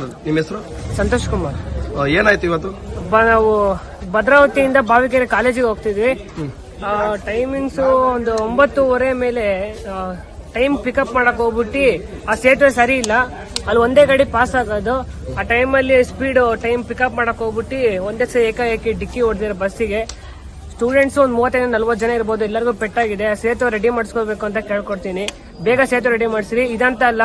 Sir ನಿಮ್ಮ ಹೆಸರು? ಸಂತೋಷ್ ಕುಮಾರ್. ಏನಾಯ್ತು ಇವತ್ತು? ಬ- ನಾವು ಭದ್ರಾವತಿಯಿಂದ ಬಾವಿಕೆರೆ ಕಾಲೇಜಿಗೆ ಹೋಗ್ತಿದ್ವಿ. ಟೈಮಿಂಗ್ಸ್ ಒಂದು ಒಂಬತ್ತುವರೆ ಮೇಲೆ ಟೈಮ್ ಪಿಕಪ್ ಮಾಡಕ್ ಹೋಗ್ಬಿಟ್ಟು ಆ ಸೇತುವೆ ಸರಿ ಇಲ್ಲ. ಅಲ್ಲಿ ಒಂದೇ ಗಾಡಿ ಪಾಸ್ ಆಗೋದು. ಆ ಟೈಮಲ್ಲಿ ಸ್ಪೀಡ್ ಟೈಮ್ ಪಿಕಪ್ ಮಾಡಕ್ ಹೋಗ್ಬಿಟ್ಟು ಒಂದೇ ಸಲ ಏಕಾಏಕಿ ಡಿಕ್ಕಿ ಹೊಡೆದಿರೋ ಬಸ್ಸಿಗೆ. ಸ್ಟೂಡೆಂಟ್ಸ್ ಒಂದು ಮೂವತ್ತೈದು ನಲ್ವತ್ತು ಜನ ಇರ್ಬೋದು ಎಲ್ಲರಿಗೂ ಪೆಟ್ಟಾಗಿದೆ. ಆ ಸೇತುವೆ ರೆಡಿ ಮಾಡಿಸ್ಕೋಬೇಕು ಅಂತ ಕೇಳ್ಕೊಡ್ತೀನಿ. ಬೇಗ ಸೇತುವೆ ರೆಡಿ ಮಾಡಿಸ್ರಿ. ಇದಂತ ಅಲ್ಲ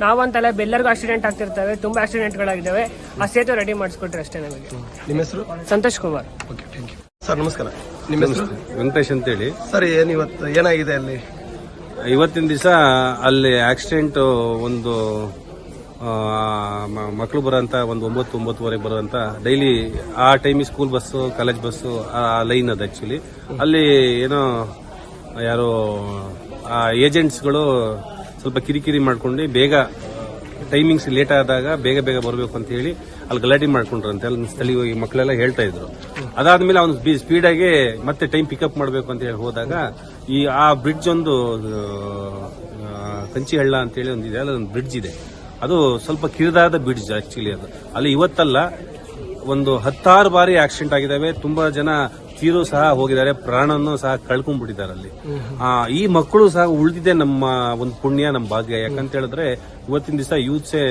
ನಾವಂತಲ್ಲ ಎಲ್ಲರಿಗೂ ಆಕ್ಸಿಡೆಂಟ್ ಆಗ್ತಿರ್ತವೆ ತುಂಬಾ ಆಕ್ಸಿಡೆಂಟ್ಗಳಾಗಿದ್ದಾವೆ ಆ ಸೇತುವೆ ರೆಡಿ ಮಾಡಿಸ್ಕೊಟ್ರೆ ಅಷ್ಟೇ ನಮಗೆ. ನಿಮ್ಮ ಹೆಸರು? Santosh Kumar. Okay thank you sir ನಮಸ್ಕಾರ. ನಿಮ್ಮ ಹೆಸರು? ವೆಂಕಟೇಶ್ ಅಂತೇಳಿ. ಸರ್ ಏನು ಇವತ್ತು ಏನಾಗಿದೆ ಅಲ್ಲಿ? ಇವತ್ತಿನ ದಿವಸ ಅಲ್ಲಿ ಆಕ್ಸಿಡೆಂಟ್ ಒಂದು ಮಕ್ಕಳು ಬರೋಂತ ಒಂದು ಒಂಬತ್ತು ಒಂಬತ್ತುವರೆಗೆ ಬರೋಂತ ಡೈಲಿ ಆ ಟೈಮಿಗೆ ಸ್ಕೂಲ್ ಬಸ್ಸು ಕಾಲೇಜ್ ಬಸ್ಸು ಆ ಲೈನ್ ಅದು ಆಕ್ಚುಲಿ ಅಲ್ಲಿ ಏನೋ ಯಾರೋ ಆ ಏಜೆಂಟ್ಸ್ಗಳು ಸ್ವಲ್ಪ ಕಿರಿಕಿರಿ ಮಾಡ್ಕೊಂಡು ಬೇಗ ಟೈಮಿಂಗ್ಸ್ ಲೇಟ್ ಆದಾಗ ಬೇಗ ಬೇಗ ಬರಬೇಕು ಅಂತ ಹೇಳಿ ಅಲ್ಲಿ ಗಲಾಟೆ ಮಾಡ್ಕೊಂಡ್ರಂತೆ. ಅಲ್ಲಿ ಸ್ಥಳೀಯ ಮಕ್ಕಳೆಲ್ಲ ಹೇಳ್ತಾ ಇದ್ರು. ಅದಾದ್ಮೇಲೆ ಅವನು ಸ್ಪೀಡ್ ಆಗಿ ಮತ್ತೆ ಟೈಮ್ ಪಿಕಪ್ ಮಾಡಬೇಕು ಅಂತ ಹೇಳಿ ಹೋದಾಗ ಈ ಆ ಬ್ರಿಡ್ಜ್ ಒಂದು ಕಂಚಿ ಹಳ್ಳ ಅಂತ ಹೇಳಿ ಒಂದು ಇದೆ. ಅಲ್ಲೊಂದು ಬ್ರಿಡ್ಜ್ ಇದೆ. ಅದು ಸ್ವಲ್ಪ ಕಿರಿದಾದ ಬ್ರಿಡ್ಜ್ ಆಕ್ಚುಲಿ ಅದು. ಅಲ್ಲಿ ಇವತ್ತಲ್ಲ ಒಂದು ಹತ್ತಾರು ಬಾರಿ ಆಕ್ಸಿಡೆಂಟ್ ಆಗಿದ್ದಾವೆ. ತುಂಬಾ ಜನ ತೀರು ಸಹ ಹೋಗಿದ್ದಾರೆ ಪ್ರಾಣವನ್ನು ಸಹ ಕಳ್ಕೊಂಡ್ಬಿಟ್ಟಿದ್ದಾರೆ ಅಲ್ಲಿ. ಈ ಮಕ್ಕಳು ಸಹ ಉಳಿದಿದೆ ನಮ್ಮ ಒಂದು ಪುಣ್ಯ ನಮ್ಮ ಭಾಗ್ಯ. ಯಾಕಂತ ಹೇಳಿದ್ರೆ ಇವತ್ತಿನ ದಿವಸ ಯೂತ್ಸೇ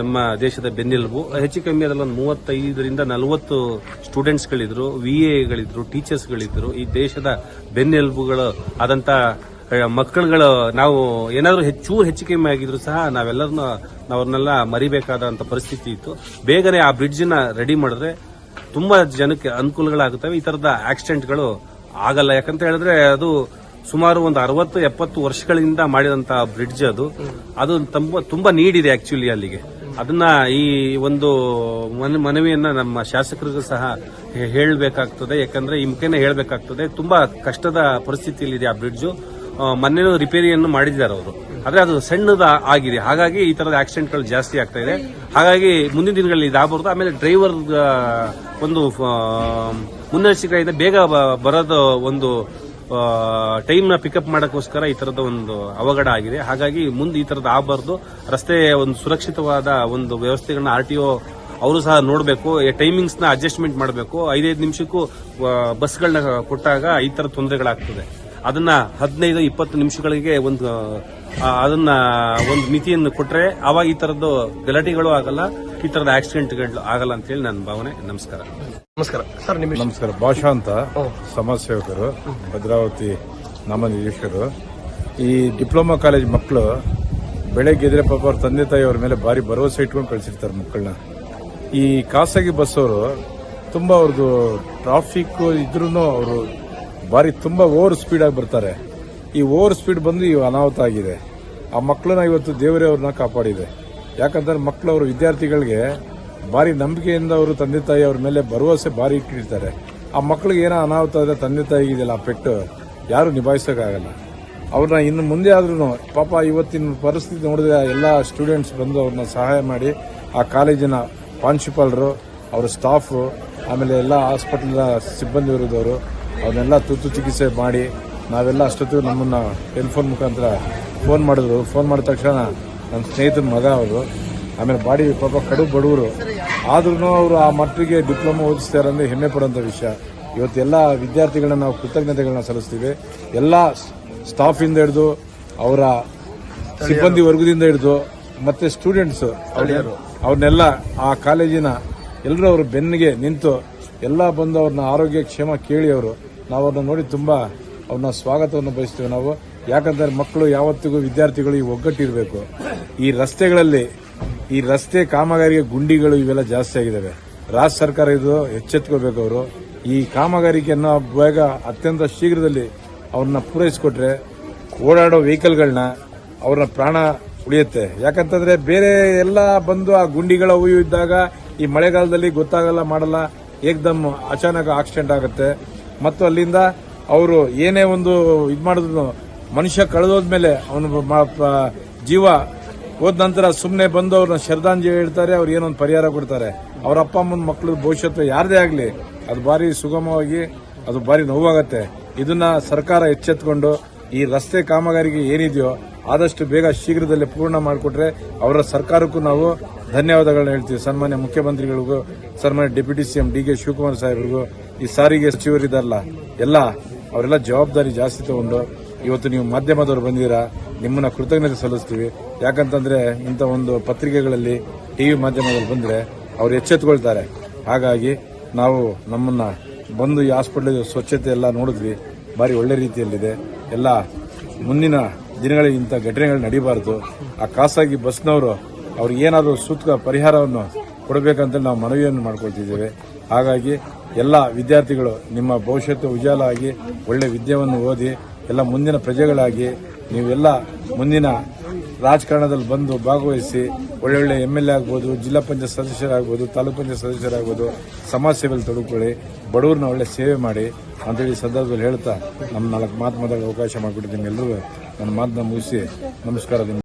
ನಮ್ಮ ದೇಶದ ಬೆನ್ನೆಲುಬು. ಹೆಚ್ಚು ಕಮ್ಮಿ ಅದ್ರಲ್ಲಿ ಒಂದು ಮೂವತ್ತೈದರಿಂದ ನಲವತ್ತು ಸ್ಟೂಡೆಂಟ್ಸ್ಗಳಿದ್ರು ವಿ ಎಗಳಿದ್ರು ಟೀಚರ್ಸ್ಗಳಿದ್ರು. ಈ ದೇಶದ ಬೆನ್ನೆಲುಬುಗಳು ಆದಂತ ಮಕ್ಕಳುಗಳು ನಾವು ಏನಾದರೂ ಹೆಚ್ಚು ಹೆಚ್ಚು ಕಮ್ಮಿ ಆಗಿದ್ರು ಸಹ ನಾವೆಲ್ಲರನ್ನ ಅವ್ರನ್ನೆಲ್ಲ ಮರಿಬೇಕಾದಂತ ಪರಿಸ್ಥಿತಿ ಇತ್ತು. ಬೇಗನೆ ಆ ಬ್ರಿಡ್ಜ್ನ ರೆಡಿ ಮಾಡಿದ್ರೆ ತುಂಬಾ ಜನಕ್ಕೆ ಅನುಕೂಲಗಳಾಗುತ್ತವೆ. ಈ ತರದ ಆಕ್ಸಿಡೆಂಟ್ಗಳು ಆಗಲ್ಲ. ಯಾಕಂತ ಹೇಳಿದ್ರೆ ಅದು ಸುಮಾರು ಒಂದು ಅರವತ್ತು, ಎಪ್ಪತ್ತು ವರ್ಷಗಳಿಂದ ಮಾಡಿದಂತ ಬ್ರಿಡ್ಜ್ ಅದು. ಅದು ತುಂಬಾ ತುಂಬಾ ನೀಡಿದೆ ಆಕ್ಚುಲಿ ಅಲ್ಲಿಗೆ. ಅದನ್ನ ಈ ಒಂದು ಮನ- ಮನವಿಯನ್ನ ನಮ್ಮ ಶಾಸಕರಿಗೂ ಸಹ ಹೇಳಬೇಕಾಗ್ತದೆ. ಯಾಕಂದ್ರೆ ಈ ಮುಖೇನ ಹೇಳಬೇಕಾಗ್ತದೆ. ತುಂಬಾ ಕಷ್ಟದ ಪರಿಸ್ಥಿತಿಯಲ್ಲಿದೆ ಆ ಬ್ರಿಡ್ಜ್. ಮೊನ್ನೆ ರಿಪೇರಿಯನ್ನು ಮಾಡಿದ್ದಾರೆ ಅವರು. ಆದ್ರೆ ಅದು ಸಣ್ಣದ ಆಗಿದೆ. ಹಾಗಾಗಿ ಈ ತರದ ಆಕ್ಸಿಡೆಂಟ್ಗಳು ಜಾಸ್ತಿ ಆಗ್ತಾ ಇದೆ. ಹಾಗಾಗಿ ಮುಂದಿನ ದಿನಗಳಲ್ಲಿ ಇದಾಗಬಾರ್ದು ಆಮೇಲೆ ಡ್ರೈವರ್ ಒಂದು ಮುನ್ನೆಚ್ಚರಿಕೆಯಿಂದ ಬೇಗ ಬರೋದು ಒಂದು ಟೈಮ್ನ ಪಿಕಪ್ ಮಾಡೋಕ್ಕೋಸ್ಕರ ಈ ತರದ ಒಂದು ಅವಘಡ ಆಗಿದೆ. ಹಾಗಾಗಿ ಮುಂದೆ ಈ ತರದ ಆಗಬಾರ್ದು. ರಸ್ತೆ ಒಂದು ಸುರಕ್ಷಿತವಾದ ಒಂದು ವ್ಯವಸ್ಥೆಗಳನ್ನ ಆರ್ ಟಿ ಅವರು ಸಹ ನೋಡಬೇಕು. ಟೈಮಿಂಗ್ಸ್ನ ಅಡ್ಜಸ್ಟ್ಮೆಂಟ್ ಮಾಡಬೇಕು. ಐದೈದು ನಿಮಿಷಕ್ಕೂ ಬಸ್ಗಳನ್ನ ಕೊಟ್ಟಾಗ ಈ ತರ ತೊಂದರೆಗಳಾಗ್ತದೆ. ಅದನ್ನ ಹದಿನೈದು ಇಪ್ಪತ್ತು ನಿಮಿಷಗಳಿಗೆ ಒಂದು ಅದನ್ನ ಒಂದು ಮಿತಿಯನ್ನು ಕೊಟ್ರೆ ಅವಾಗ ಈ ತರದ್ದು ಗಲಾಟೆಗಳು ಆಗಲ್ಲ ಈ ತರದ ಆಕ್ಸಿಡೆಂಟ್ಗಳು ಆಗಲ್ಲ ಅಂತ ಹೇಳಿ ನನ್ನ ಭಾವನೆ. ನಮಸ್ಕಾರ. ನಮಸ್ಕಾರ. ಸರ್ ನಿಮ್ಮ? ನಮಸ್ಕಾರ. ಭಾಷಾ ಅಂತ ಸಮಾಜ ಸೇವಕರು ಭದ್ರಾವತಿ ನಮ್ಮ ನಿರೀಕ್ಷಕರು. ಈ ಡಿಪ್ಲೊಮಾ ಕಾಲೇಜ್ ಮಕ್ಕಳು ಬೆಳಗ್ಗೆ ಎದ್ರೆ ಪಾಪ ಅವ್ರ ತಂದೆ ತಾಯಿ ಅವ್ರ ಮೇಲೆ ಭಾರಿ ಭರವಸೆ ಇಟ್ಕೊಂಡು ಕಳಿಸಿರ್ತಾರೆ ಮಕ್ಕಳನ್ನ. ಈ ಖಾಸಗಿ ಬಸ್ ಅವರು ತುಂಬಾ ಅವ್ರದ್ದು ಟ್ರಾಫಿಕ್ ಇದ್ರೂ ಅವರು ಭಾರಿ ತುಂಬಾ ಓವರ್ ಸ್ಪೀಡ್ ಆಗಿ ಬರ್ತಾರೆ. ಈ ಓವರ್ ಸ್ಪೀಡ್ ಬಂದು ಈ ಅನಾಹುತ ಆಗಿದೆ. ಆ ಮಕ್ಕಳನ್ನ ಇವತ್ತು ದೇವರೇ ಅವ್ರನ್ನ ಕಾಪಾಡಿದೆ. ಯಾಕಂದ್ರೆ ಮಕ್ಕಳು ಅವರು ವಿದ್ಯಾರ್ಥಿಗಳಿಗೆ ಭಾರಿ ನಂಬಿಕೆಯಿಂದ ಅವರು ತಂದೆ ತಾಯಿ ಅವ್ರ ಮೇಲೆ ಭರವಸೆ ಭಾರಿ ಇಟ್ಟಿರ್ತಾರೆ. ಆ ಮಕ್ಕಳಿಗೆ ಏನೋ ಅನಾಹುತ ಆದರೆ ತಂದೆ ತಾಯಿಗೆ ಇದೆಯಲ್ಲ, ಆ ಪೆಟ್ಟು ಯಾರು ನಿಭಾಯಿಸೋಕ್ಕಾಗಲ್ಲ. ಅವ್ರನ್ನ ಇನ್ನು ಮುಂದೆ ಆದ್ರೂ ಪಾಪ ಇವತ್ತಿನ ಪರಿಸ್ಥಿತಿ ನೋಡಿದ್ರೆ ಎಲ್ಲ ಸ್ಟೂಡೆಂಟ್ಸ್ ಬಂದು ಅವ್ರನ್ನ ಸಹಾಯ ಮಾಡಿ, ಆ ಕಾಲೇಜಿನ ಪ್ರಾಂಶುಪಾಲರು ಅವರ ಸ್ಟಾಫು ಆಮೇಲೆ ಎಲ್ಲ ಹಾಸ್ಪಿಟಲ್ನ ಸಿಬ್ಬಂದಿ ಇರೋದವರು ಅವನ್ನೆಲ್ಲ ತುರ್ತು ಚಿಕಿತ್ಸೆ ಮಾಡಿ ನಾವೆಲ್ಲ ಅಷ್ಟೊತ್ತಿಗೆ ನಮ್ಮನ್ನು ಟೆಲಿಫೋನ್ ಮುಖಾಂತರ ಫೋನ್ ಮಾಡಿದ್ರು. ಫೋನ್ ಮಾಡಿದ ತಕ್ಷಣ ನನ್ನ ಸ್ನೇಹಿತನ ಮಗ ಅವರು, ಆಮೇಲೆ ಬಾಡಿ ಪಾಪ ಕಡು ಬಡವರು ಆದ್ರೂ ಅವರು ಆ ಮಟ್ಟಿಗೆ ಡಿಪ್ಲೊಮಾ ಓದಿಸ್ತಾರೆ ಅಂದರೆ ಹೆಮ್ಮೆ ಪಡುವಂತ ವಿಷಯ. ಇವತ್ತು ಎಲ್ಲ ವಿದ್ಯಾರ್ಥಿಗಳನ್ನ ನಾವು ಕೃತಜ್ಞತೆಗಳನ್ನ ಸಲ್ಲಿಸ್ತೀವಿ. ಎಲ್ಲ ಸ್ಟಾಫಿಂದ ಹಿಡಿದು, ಅವರ ಸಿಬ್ಬಂದಿ ವರ್ಗದಿಂದ ಹಿಡಿದು, ಮತ್ತೆ ಸ್ಟೂಡೆಂಟ್ಸ್ ಅವ್ರನ್ನೆಲ್ಲ ಆ ಕಾಲೇಜಿನ ಎಲ್ಲರೂ ಅವರು ಬೆನ್ನಿಗೆ ನಿಂತು ಎಲ್ಲ ಬಂದು ಅವ್ರನ್ನ ಆರೋಗ್ಯ ಕ್ಷೇಮ ಕೇಳಿ ಅವರು, ನಾವು ಅವ್ರನ್ನ ನೋಡಿ ತುಂಬಾ ಅವ್ರನ್ನ ಸ್ವಾಗತವನ್ನು ಬಯಸ್ತೀವಿ ನಾವು. ಯಾಕಂದ್ರೆ ಮಕ್ಕಳು ಯಾವತ್ತಿಗೂ ವಿದ್ಯಾರ್ಥಿಗಳು ಈ ಒಗ್ಗಟ್ಟಿರಬೇಕು. ಈ ರಸ್ತೆಗಳಲ್ಲಿ, ಈ ರಸ್ತೆ ಕಾಮಗಾರಿಗೆ ಗುಂಡಿಗಳು ಇವೆಲ್ಲ ಜಾಸ್ತಿ ಆಗಿದ್ದಾವೆ ರಾಜ್ಯ ಸರ್ಕಾರ ಇದು ಎಚ್ಚೆತ್ಕೋಬೇಕು ಅವರು. ಈ ಕಾಮಗಾರಿಕೆಯನ್ನು ಬೇಗ ಅತ್ಯಂತ ಶೀಘ್ರದಲ್ಲಿ ಅವ್ರನ್ನ ಪೂರೈಸಿಕೊಟ್ರೆ ಓಡಾಡೋ ವೆಹಿಕಲ್ಗಳನ್ನ ಅವ್ರನ್ನ ಪ್ರಾಣ ಉಳಿಯುತ್ತೆ. ಯಾಕಂತಂದ್ರೆ ಬೇರೆ ಎಲ್ಲ ಬಂದು ಆ ಗುಂಡಿಗಳ ಇದ್ದಾಗ ಈ ಮಳೆಗಾಲದಲ್ಲಿ ಗೊತ್ತಾಗಲ್ಲ, ಮಾಡಲ್ಲ. ಏಕ್ದಮ್ ಅಚಾನಕ್ ಆಕ್ಸಿಡೆಂಟ್ ಆಗುತ್ತೆ. ಮತ್ತು ಅಲ್ಲಿಂದ ಅವರು ಏನೇ ಒಂದು ಇದ್ ಮಾಡಿದ್ರು, ಮನುಷ್ಯ ಕಳೆದೋದ್ಮೇಲೆ ಅವನು ಜೀವ ಹೋದ ನಂತರ ಸುಮ್ಮನೆ ಬಂದು ಅವ್ರನ್ನ ಶ್ರದ್ಧಾಂಜಲಿ ಹೇಳ್ತಾರೆ, ಅವ್ರು ಏನೊಂದು ಪರಿಹಾರ ಕೊಡ್ತಾರೆ. ಅವ್ರ ಅಪ್ಪ ಅಮ್ಮನ ಮಕ್ಕಳ ಭವಿಷ್ಯತ್ತು ಯಾರದೇ ಆಗಲಿ, ಅದು ಭಾರಿ ಸುಗಮವಾಗಿ, ಅದು ಭಾರಿ ನೋವಾಗತ್ತೆ. ಇದನ್ನ ಸರ್ಕಾರ ಎಚ್ಚೆತ್ಕೊಂಡು ಈ ರಸ್ತೆ ಕಾಮಗಾರಿಗೆ ಏನಿದೆಯೋ, ಆದಷ್ಟು ಬೇಗ ಶೀಘ್ರದಲ್ಲೇ ಪೂರ್ಣ ಮಾಡಿಕೊಟ್ರೆ ಅವರ ಸರ್ಕಾರಕ್ಕೂ ನಾವು ಧನ್ಯವಾದಗಳನ್ನ ಹೇಳ್ತೀವಿ. ಸನ್ಮಾನ್ಯ ಮುಖ್ಯಮಂತ್ರಿಗಳಿಗೂ, ಸನ್ಮಾನ್ಯ deputy CM D K Shivakumar ಸಾಹೇಬ್ರಿಗೂ ಈ ಸಾರಿಗೆ ಸಚಿವರಿದಾರಲ್ಲ, ಎಲ್ಲ, ಅವರೆಲ್ಲ ಜವಾಬ್ದಾರಿ ಜಾಸ್ತಿ ತಗೊಂಡು ಇವತ್ತು ನೀವು ಮಾಧ್ಯಮದವರು ಬಂದಿರಾ ನಿಮ್ಮನ್ನ ಕೃತಜ್ಞತೆ ಸಲ್ಲಿಸ್ತೀವಿ. ಯಾಕಂತಂದ್ರೆ ಇಂಥ ಒಂದು ಪತ್ರಿಕೆಗಳಲ್ಲಿ ಟಿವಿ ಮಾಧ್ಯಮದಲ್ಲಿ ಬಂದ್ರೆ ಅವ್ರು ಎಚ್ಚೆತ್ತುಕೊಳ್ತಾರೆ. ಹಾಗಾಗಿ ನಾವು ನಮ್ಮನ್ನ ಬಂದು ಈ ಹಾಸ್ಪಿಟಲ್ ಸ್ವಚ್ಛತೆ ಎಲ್ಲ ನೋಡಿದ್ವಿ. ಭಾರಿ ಒಳ್ಳೆ ರೀತಿಯಲ್ಲಿದೆ. ಎಲ್ಲ, ಮುಂದಿನ ದಿನಗಳಲ್ಲಿ ಇಂಥ ಘಟನೆಗಳು ನಡೀಬಾರದು. ಆ ಖಾಸಗಿ ಬಸ್ನವರು ಅವ್ರಿಗೆ ಏನಾದರೂ ಸೂಕ್ತ ಪರಿಹಾರವನ್ನು ಕೊಡಬೇಕಂತ ನಾವು ಮನವಿಯನ್ನು ಮಾಡ್ಕೊಳ್ತಿದ್ದೇವೆ. ಹಾಗಾಗಿ ಎಲ್ಲ ವಿದ್ಯಾರ್ಥಿಗಳು ನಿಮ್ಮ ಭವಿಷ್ಯತ್ತು ಉಜ್ವಲ ಆಗಿ ಒಳ್ಳೆ ವಿದ್ಯೆಯನ್ನು ಓದಿ ಎಲ್ಲ ಮುಂದಿನ ಪ್ರಜೆಗಳಾಗಿ ನೀವೆಲ್ಲ ಮುಂದಿನ ರಾಜಕಾರಣದಲ್ಲಿ ಬಂದು ಭಾಗವಹಿಸಿ ಒಳ್ಳೊಳ್ಳೆ ಎಂ ಎಲ್ ಎ ಆಗ್ಬೋದು, ಜಿಲ್ಲಾ ಪಂಚಾಯತ್ ಸದಸ್ಯರಾಗ್ಬೋದು, ತಾಲೂಕು ಪಂಚಾಯತ್ ಸದಸ್ಯರಾಗ್ಬೋದು, ಸಮಾಜ ಸೇವೆಯಲ್ಲಿ ತೊಡಗಿಕೊಳ್ಳಿ, ಬಡವ್ರನ್ನ ಒಳ್ಳೆ ಸೇವೆ ಮಾಡಿ ಅಂತೇಳಿ ಸಂದರ್ಭದಲ್ಲಿ ಹೇಳ್ತಾ ನಮ್ಮ ನಾಲ್ಕು ಮಾತು ಮಾತಾಡೋ ಅವಕಾಶ ಮಾಡಿಕೊಟ್ಟಿದ್ದೀನಿ ಎಲ್ಲರೂ ನನ್ನ ಮಾತನ್ನ ಮುಗಿಸಿ ನಮಸ್ಕಾರ.